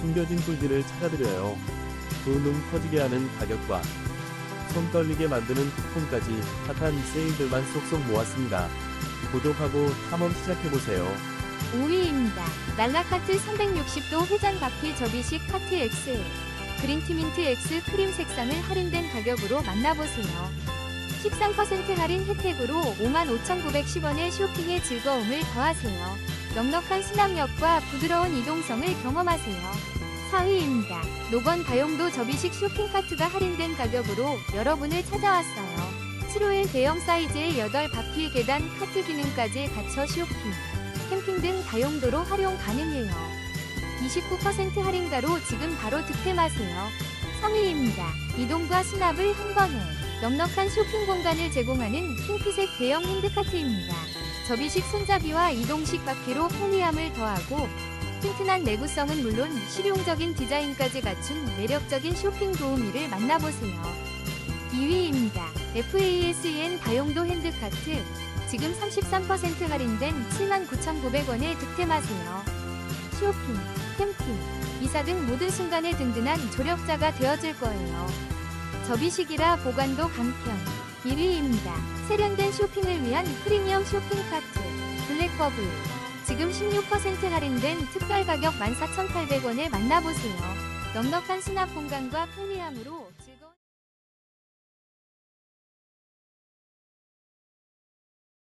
숨겨진 꿀들을 찾아드려요. 두눈 터지게 하는 가격과 손 떨리게 만드는 쿠폰까지 핫한 세일들만 쏙쏙 모았습니다. 구독하고 탐험 시작해보세요. 5위입니다. 날라카트 360도 회전 바퀴 접이식 카트 X 그린티민트 X 크림 색상을 할인된 가격으로 만나보세요. 13% 할인 혜택으로 55,910원의 쇼핑의 즐거움을 더하세요. 넉넉한 수납력과 부드러운 이동성을 경험하세요. 4위입니다. 노건 다용도 접이식 쇼핑카트가 할인된 가격으로 여러분을 찾아왔어요. 7호일 대형 사이즈의 8바퀴 계단 카트 기능까지 갖춰 쇼핑. 캠핑 등 다용도로 활용 가능해요. 29% 할인가로 지금 바로 득템하세요. 3위입니다. 이동과 수납을 한 번에 넉넉한 쇼핑 공간을 제공하는 핑크색 대형 핸드카트입니다. 접이식 손잡이와 이동식 바퀴로 편리함을 더하고 튼튼한 내구성은 물론 실용적인 디자인까지 갖춘 매력적인 쇼핑 도우미를 만나보세요. 2위입니다. FASN 다용도 핸드카트 지금 33% 할인된 79,900원에 득템하세요. 쇼핑, 캠핑, 이사 등 모든 순간에 든든한 조력자가 되어줄 거예요. 접이식이라 보관도 간편. 1위입니다. 세련된 쇼핑을 위한 프리미엄 쇼핑 카트 블랙버블 16% 할인된 특별 가격 14,800원에 만나보세요. 넉넉한 수납 공간과 편리함으로